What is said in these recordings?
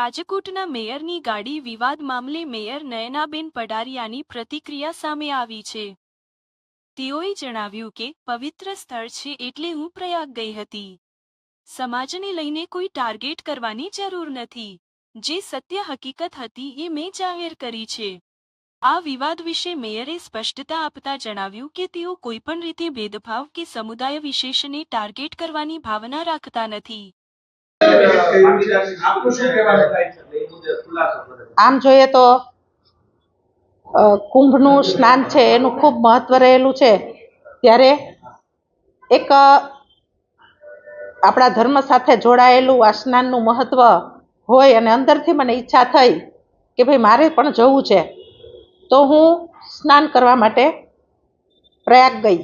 રાજકોટના મેયરની ગાડી વિવાદ મામલે મેયર નયનાબેન પડારિયાની પ્રતિક્રિયા સામે આવી છે. તેઓએ જણાવ્યું કે, પવિત્ર સ્થળ છે એટલે હું પ્રયાગ ગઈ હતી. સમાજને લઈને કોઈ ટાર્ગેટ કરવાની જરૂર નથી. જે સત્ય હકીકત હતી એ મેં જાહેર કરી છે. આ વિવાદ વિશે મેયરે સ્પષ્ટતા આપતા જણાવ્યું કે, તેઓ કોઈપણ રીતે ભેદભાવ કે સમુદાય વિશેષને ટાર્ગેટ કરવાની ભાવના રાખતા નથી. આમ જોઈએ તો કુંભનું સ્નાન છે, એનું ખૂબ મહત્વ રહેલું છે. ત્યારે એક આપણા ધર્મ સાથે જોડાયેલું આ સ્નાનનું મહત્વ હોય અને અંદરથી મને ઈચ્છા થઈ કે ભાઈ મારે પણ જવું છે, તો હું સ્નાન કરવા માટે પ્રયાગ ગઈ.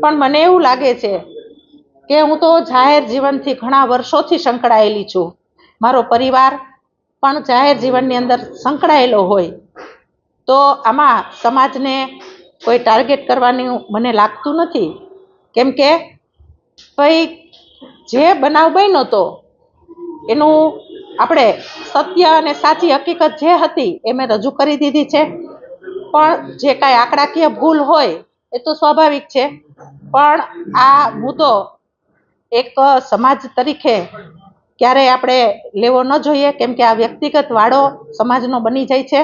પણ મને એવું લાગે છે કે હું તો જાહેર જીવનથી ઘણા વર્ષોથી સંકળાયેલી છું. મારો પરિવાર પણ જાહેર જીવનની અંદર સંકળાયેલો હોય. તો આમાં સમાજને કોઈ ટાર્ગેટ કરવાની મને લાગતું નથી. કેમ કે ભાઈ જે બનાવ બન્યો હતો એનું આપણે સત્ય અને સાચી હકીકત જે હતી એ મેં રજૂ કરી દીધી છે. પણ જે કાંઈ આંકડાકીય ભૂલ હોય એ તો સ્વાભાવિક છે. પણ આ મુદ્દો એક સમાજ તરીકે ક્યારેય આપણે લેવો ન જોઈએ, કેમ કે આ વ્યક્તિગત વાડો સમાજનો બની જાય છે.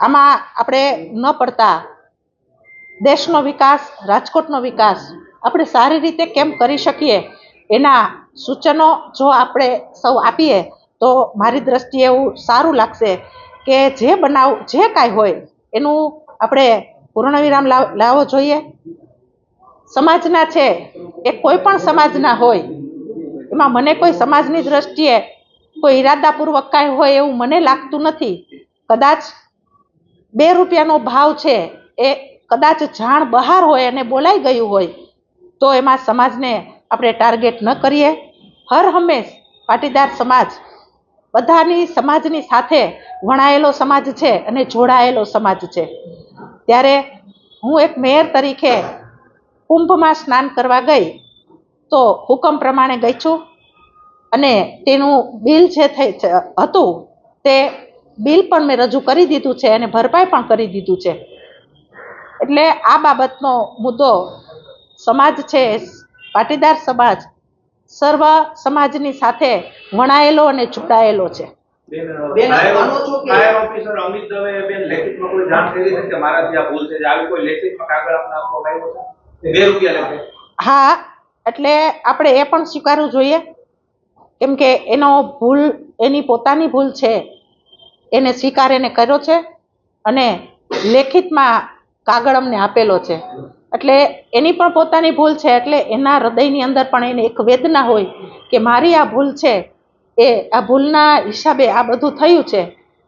આમાં આપણે ન પડતા. દેશનો વિકાસ, રાજકોટનો વિકાસ, આપણે સારી રીતે કેમ કરી શકીએ? એના સૂચનો જો આપણે સૌ આપીએ, તો મારી દ્રષ્ટિએ એવું સારું લાગશે કે જે બનાવ, જે કાંઈ હોય, એનું આપણે પૂર્ણવિરામ લાવ, લાવવો જોઈએ. સમાજના છે, એ કોઈ પણ સમાજના હોય. એમાં મને કોઈ સમાજની દ્રષ્ટિએ કોઈ ઈરાદાપૂર્વક કાંઈ હોય એવું મને લાગતું નથી. કદાચ બે રૂપિયાનો ભાવ છે, એ કદાચ જાણ બહાર હોય અને બોલાઈ ગયું હોય, તો એમાં સમાજને આપણે ટાર્ગેટ ન કરીએ. હર હંમેશ પાટીદાર સમાજ, બધાની સમાજની સાથે વણાયેલો સમાજ છે અને જોડાયેલો સમાજ છે. ત્યારે હું એક મેયર તરીકે કુંભમાં સ્નાન કરવા ગઈ તો હુકમ પ્રમાણે ગઈ છું. અને તેનું બિલ જે થઈ હતું તે બિલ પણ મેં રજૂ કરી દીધું છે અને ભરપાઈ પણ કરી દીધું છે. એટલે આ બાબતનો મુદ્દો સમાજ છે પાટીદાર સમાજ સર્વ સમાજની સાથે વણાયેલો અને જોડાયેલો છે. મારાથી આ ભૂલ છે? આવી કોઈ લેખિતમાં કાગળ આપના આપવામાં આવ્યો છે? હા, એટલે આપણે એ પણ સ્વીકારવું જોઈએ. કેમ કે એનો ભૂલ, એની પોતાની ભૂલ છે. એને સ્વીકાર એને કર્યો છે અને લેખિતમાં કાગળ અમને આપેલો છે. એટલે એની પણ પોતાની ભૂલ છે, એટલે એના હૃદયની અંદર પણ એને એક વેદના હોય કે મારી આ ભૂલ છે, એ આ ભૂલના હિસાબે આ બધું થયું છે.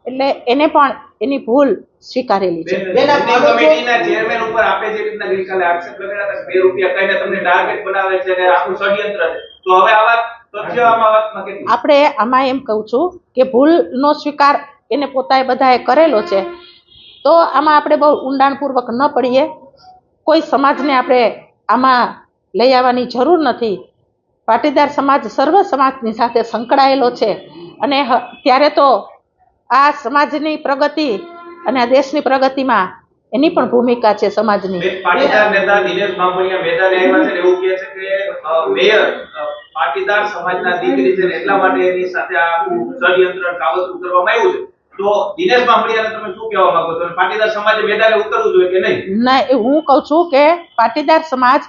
એટલે એને પણ એની ભૂલ સ્વીકારેલી છે. કમિટીના ચેરમેન ઉપર આપે જે રીતના ગઈકાલે આક્ષેપ લગાડ્યા હતા કે રૂપિયા કહીને તમને ટાર્ગેટ બનાવે છે અને આખું ષડયંત્ર છે. તો હવે આ વાત તથ્ય આમાં વાતમાં કેટલું? આપણે આમાં એમ કહું છું કે ભૂલનો સ્વીકાર એને પોતાએ બધાએ કરેલો છે. તો આમાં આપણે બહુ ઊંડાણપૂર્વક ન પડીએ. કોઈ સમાજને આપણે આમાં લઈ આવવાની જરૂર નથી. પાટીદાર સમાજ સર્વ સમાજની સાથે સંકળાયેલો છે. અને ત્યારે તો આ સમાજની પ્રગતિ અને આ દેશની પ્રગતિમાં એની પણ ભૂમિકા છે સમાજની. પાટીદાર નેતા દિનેશ બાંભણિયા મેદાને આવ્યા છે એવું કહે છે કે મેયર પાટીદાર સમાજના દીકરી છે એટલા માટે એની સાથે આ ષડયંત્ર કાવતરું કરવામાં આવ્યું છે. તો દિનેશ બાંભણિયાને તમે શું કહેવા માંગો છો? પાટીદાર સમાજે મેદાને ઉતરવું જોઈએ કે નહીં? ના હું કહું છું કે પાટીદાર સમાજ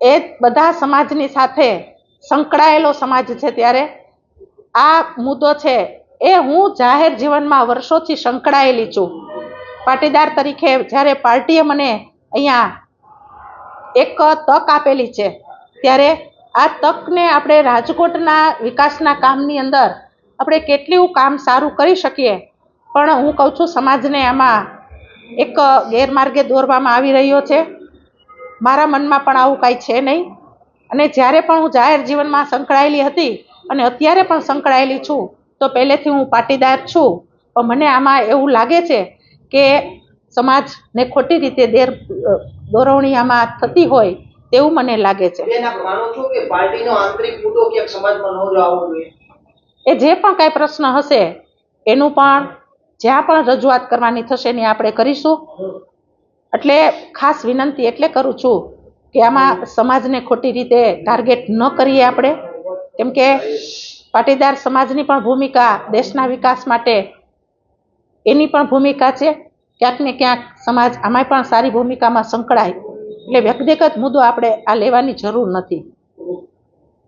એ બધા સમાજની સાથે સંકળાયેલો સમાજ છે ત્યારે. આ મુદ્દો છે એ હું જાહેર જીવનમાં વર્ષોથી સંકળાયેલી છું. પાટીદાર તરીકે જ્યારે પાર્ટીએ મને અહીંયા એક તક આપેલી છે, ત્યારે આ તકને આપણે રાજકોટના વિકાસના કામની અંદર આપણે કેટલું કામ સારું કરી શકીએ? પણ હું કહું છું, સમાજને આમાં એક ગેરમાર્ગે દોરવામાં આવી રહ્યો છે. મારા મનમાં પણ આવું કાંઈ છે નહીં. અને જ્યારે પણ હું જાહેર જીવનમાં સંકળાયેલી હતી અને અત્યારે પણ સંકળાયેલી છું તો પહેલેથી હું પાટીદાર છું પણ મને આમાં એવું લાગે છે કે સમાજને ખોટી રીતે દેર દોરવણી આમાં થતી હોય તેવું મને લાગે છે. ન એ જે પણ કાંઈ પ્રશ્ન હશે એનું પણ જ્યાં પણ રજૂઆત કરવાની થશે એની આપણે કરીશું. એટલે ખાસ વિનંતી એટલે કરું છું કે આમાં સમાજને ખોટી રીતે ટાર્ગેટ ન કરીએ આપણે. કેમ કે પાટીદાર સમાજની પણ ભૂમિકા દેશના વિકાસ માટે એની પણ ભૂમિકા છે. ક્યાંક ને ક્યાંક સમાજ આમાંય પણ સારી ભૂમિકામાં સંકળાય. એટલે વ્યક્તિગત મુદ્દો આપણે આ લેવાની જરૂર નથી.